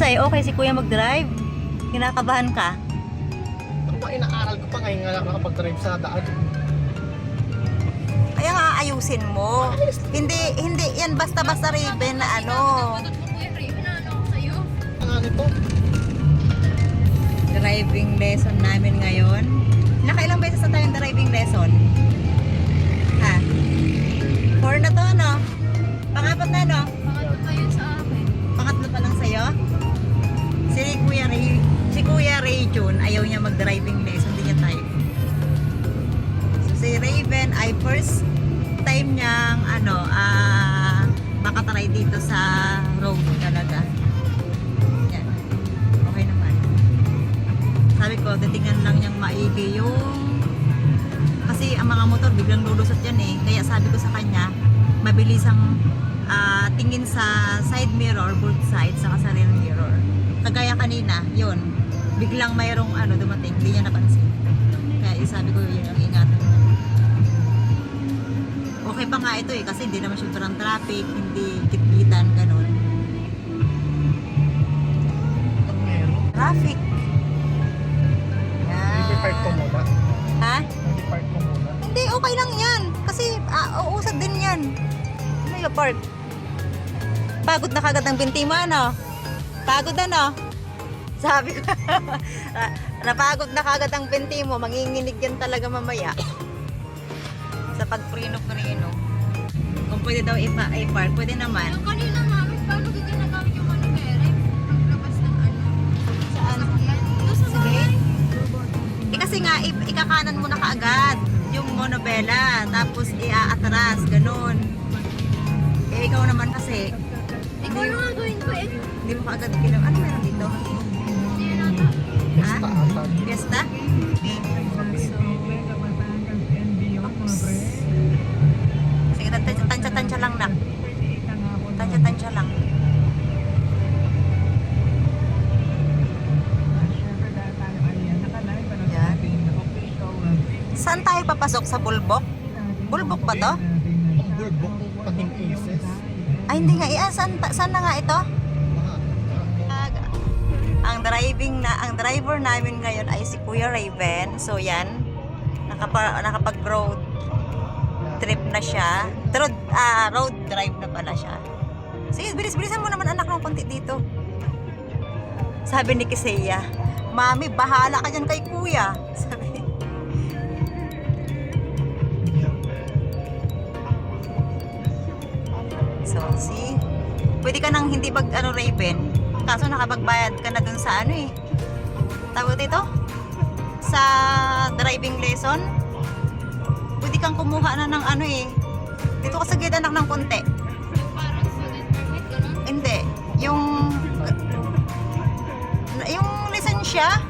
Sai, okay si Kuya mag-drive? Kinakabahan ka? Ako pa inaaral ko pa ngayon nga lang nakapag-drive sa daan. Kaya nga ayusin mo. Hindi, hindi, yan basta-basta Raven na ano. Ano ako sa'yo? Ang ano to? Driving lesson namin ngayon. Nakailang beses na tayong driving lesson? Ayaw niya mag-driving lesson, hindi niya type. So si Raven ay first time niyang ano, ah, makatry dito sa road talaga. Yan. Okay naman. Sabi ko, titingnan lang niyang maigi yung kasi ang mga motor biglang lulusot yan eh. Kaya sabi ko sa kanya, mabilis ang ah, tingin sa side mirror, both sides, saka sa rear mirror. Kagaya kanina, yun. Biglang mayroong ano, dumating, hindi niya napansin. Kaya sabi ko, yun ang ingatan. Okay pa nga ito eh, kasi hindi naman sobrang traffic, hindi kitkitan, ganun. Traffic. I-park ko Yan. muna. Ha? I-park ko muna. Hindi, okay lang yan. Kasi ah, uusad din yan. Ano yung park? Pagod na kagad ang binti mo, ano? Pagod na, no? Sabi ko, ah, napagod na kagad ang binti mo, manginginig yan talaga mamaya. Sa pagprino-prino. Kung pwede daw ipa- i-park, pwede naman. Yung kanina namin, paano ko ginagamit yung ano Raven? Paglabas ng ano? Saan? Doon sa bahay. Eh kasi nga, ikakanan mo na kaagad yung monobela, tapos iaatras, ganun. Eh, ikaw naman kasi, Ikaw na nga gawin ko eh. hindi mo kaagad ginawa. Ano meron dito? Hindi yun ata. Fiesta? Sige, tansya- tansya-tansya lang na. Tansya-tansya lang. Yan. Saan tayo papasok? Sa Bulbok? Bulbok ba to? Bulbok, paging aces. Ay, hindi nga. Iyan, saan, saan na nga ito? Ang driving na, ang driver namin ngayon ay si Kuya Raven. So yan, nakapa, nakapag road trip na siya. Road, ah, road drive na pala siya. Sige, bilis-bilisan mo naman anak ng konti dito. Sabi ni Kiseya, Mami, bahala ka dyan kay Kuya. Sabi. So, see? Pwede ka nang hindi pag ano Raven. Kaso nakapagbayad ka na dun sa ano eh. Tawag dito? Sa driving lesson. Pwede kang kumuha na ng ano eh. Dito ka sa gate anak ng konti. Parang. Hindi. Yung yung lisensya.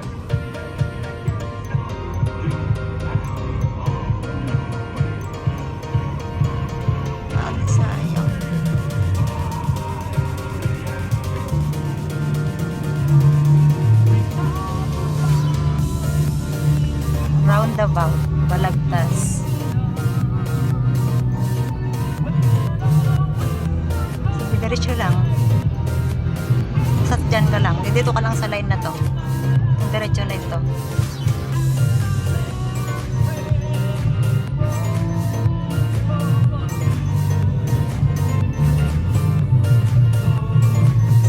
Lang. Sa line na to. Diretso na ito.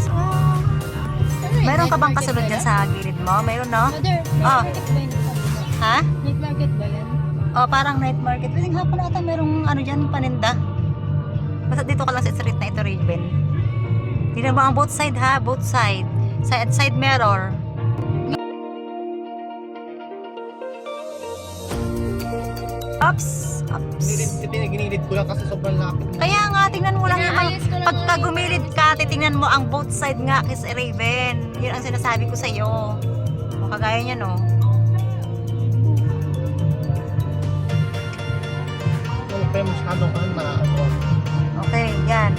So, Meron ka bang kasunod dyan sa gilid mo? Meron, no? Mother, ba yun? Ha? Night market ba yan? O, parang night market. Pwede hapon ata merong ano dyan, paninda. Basta dito ka lang sa street na ito, Raven. Tingnan mo ang both side ha, both side. Side, side mirror. Ups, ups. Ginilid, ko lang kasi sobrang lapit. Kaya nga, tingnan mo lang lang pagka gumilid ka, titingnan mo ang both side nga kay Raven. Yun ang sinasabi ko sa'yo. O, kagaya niya, no? Pa yung masyadong ano na. Okay, yan.